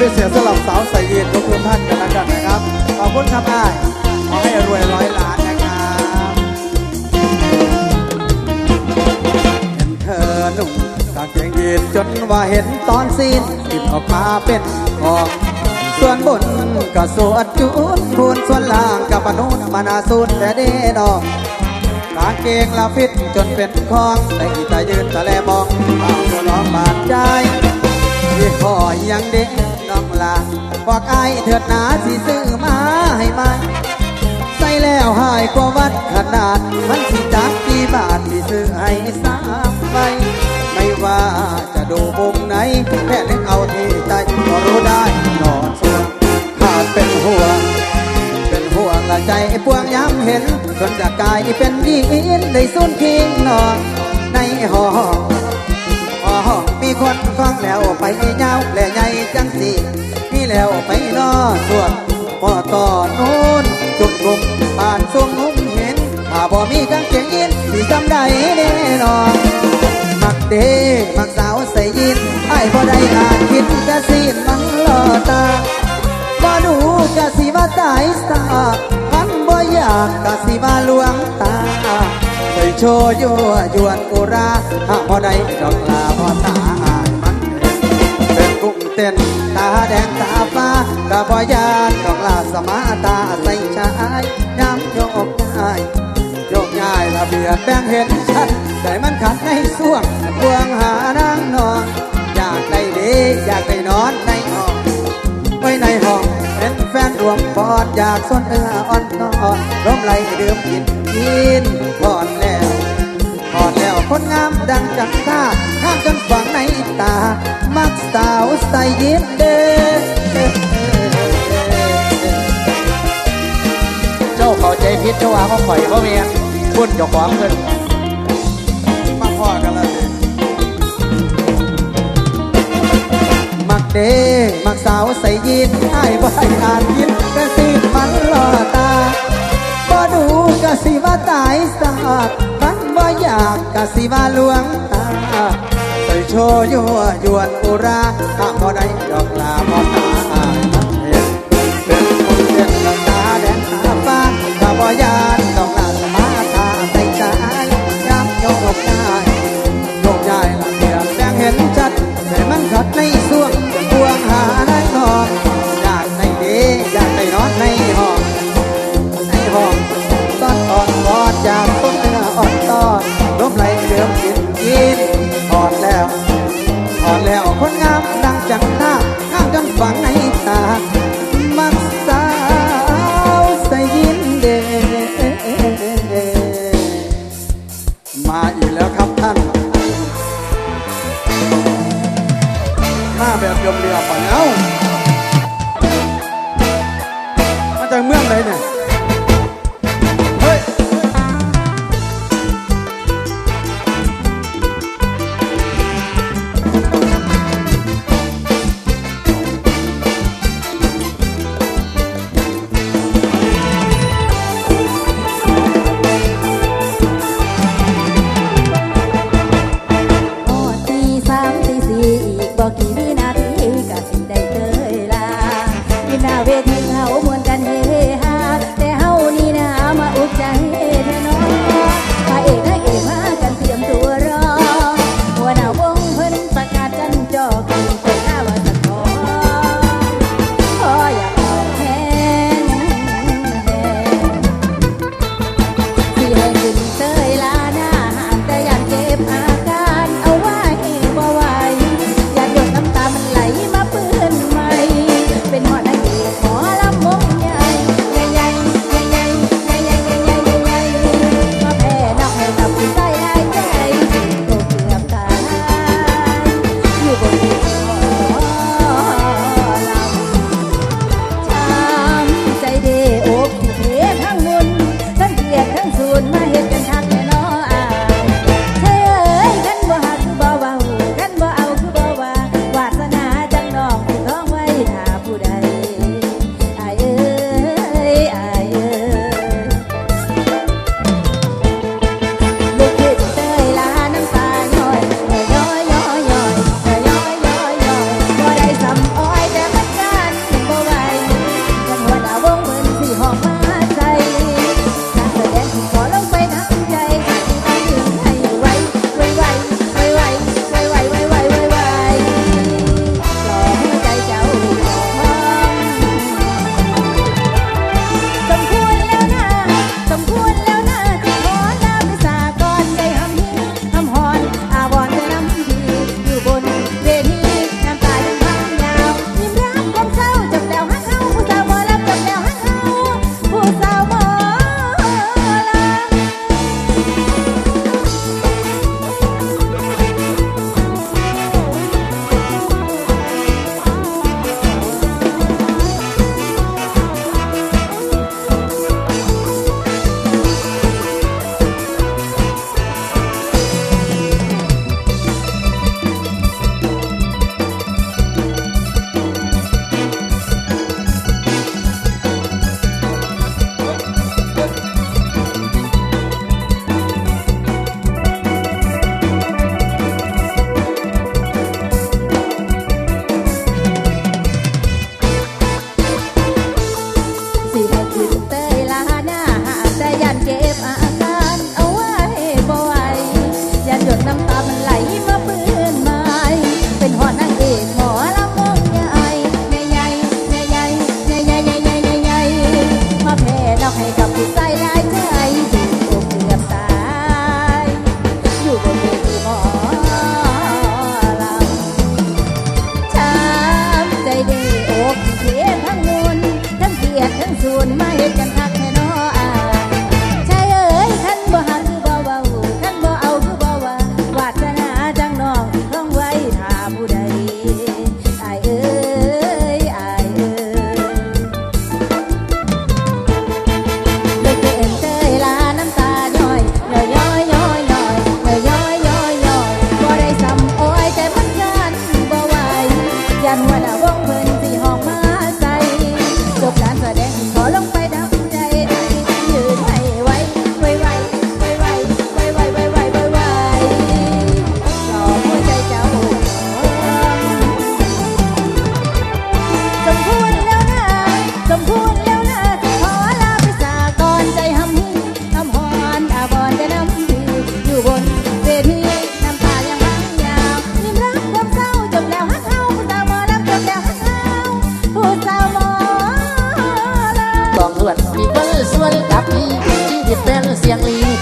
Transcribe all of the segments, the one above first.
พิเศษสำหรับสาวใส่ยีนทุกท่านกันแล้วกันนะครับ ขอบคุณครับอ้ายขอให้รวยร้อยล้านนะครับเห็นเธอหนุ่มกางเกงยีนจนว่าเห็นตอนซีนติดออกมาเป็นของส่วนบนก็สวดจุดพูนส่วนล่างกับปนุนมานาสูนแต่เด้ดอกกางเกงละฟิตจนเป็นคองแต่กีตายืนตะแลมองเอาตัวน้องบาดใจยี่ห้อยังเด็กน้งาบอกไอเถิดหนาสิซื้อมาให้มันใส่แล้วหายกว่าวัดขนาด มันสิจักกี่บาทที่ซื้อให้สามใบไม่ว่าจะดูมุมไหน แค่นึกเอาที่ใจก็รู้ได้นอนส่วนขาดเป็นห่วงเป็นห่วงละใจพวงย้ำเห็นจนจะกลายเป็นดินได้สุนทิ้งนอนในห้องห้อ คนคล้องแล้วไปเงาและใหญ่จังสิมีแล้วไปนอส่วนพอต่อนู้นจุกกุมผ่านสุ่มมุมเห็นถ้าบ่มีกางเกงยีนที่จำได้แน่นอนมักเด้มักสาวใส่ยีนไอ้บ่ได้อ่านคิดกะซีนมันหล่อตาบ่ดูกะสิว่าตายสา อยากกะสิว่าลวงตาเคยโชยั่วยวนอุราหากบ่ได้ดอกลาบ่ตาอายมันเป็นกุ้งเต้นตาแดงตาฟ้ากะบ่ยานดอกลาสมาตาใส่ชายย้ำโยกย้ายโยกย้ายระเบียบแบ่งเห็นชัดแต่มันขัดในส่วงพวงหานางนอนอยากได้ดีอยากได้ วมปอดอยากส้นเอื้ออ่อนนอนร่มไหลดื่มกินกินก่อนแล้วก่อนแล้วคนงามดังจังตาข้ามจนฝังในตา มักสาวใส่ยิ้มเด้เจ้าเข้าใจผิดเจ้าว่ามาข่อยพ่อเมียพูดเจ้าของเพิ่น เด้มักสาวใส่ยีนไอ้ายบ่ให้อ่านยินกะสิมันหล่อตาบ่ดูกะสิว่าตายสาดมันบ่อยากกะสิว่าลวงตาใส่โชยั่วยวนอุราถ้าบ่ได้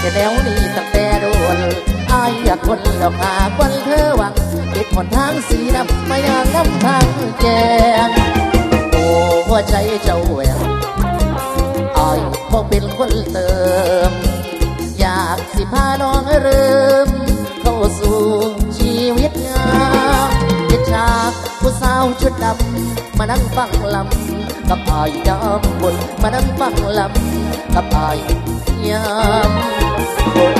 จะแนวนี่ตั้งแต่โดนอายอยากคนดอกหาคนเธอหวังเด็กหนทางสีน้ำมาอย่างน้ำทางแกงโอ้หัวใจเจ้าแหววอายพอเป็นคนเติม อยากสิพาน้องเริ่ม เข้าสู่ชีวิตงามเด็ดฉากผู้สาวชุดดำมานั่งฟังลำ กับอายยามบนมานั่งฟังลำกับอายยามบน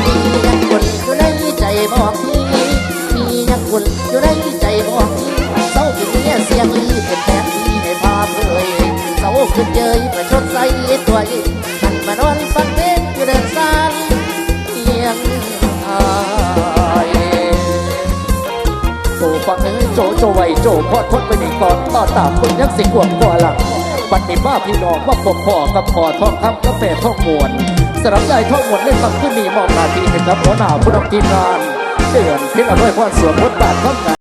มียังคนอยู่ในใจบอกพี่มียังคนอยู่ในใจบอกพี่เศร้าถึงเนี่ยเสียงลีเป็นแผนที่ในภาพเลยเศร้าขึ้นเยยประชดใส่ตัวเองหันมานอนฟังเพลงอยู่เดินสายเพียงอายโจฟังเอ้ โจโจไวโจพอดทนไปหนึ่งก่อนต่อตามคนยักษ์สิขวบกว่าหลังบัดนี้บ้าพี่น้องมาพบพ่อกับพ่อทองคำกาแฟทองมวนสำหรับใหญ่ทองมวนเล่นคำขึ้นมีมอบหน้าที่ให้กับหัวหน้าผู้นำทีมงานเดือนเพิษอร่อยพรสวมบทบาทข้างใน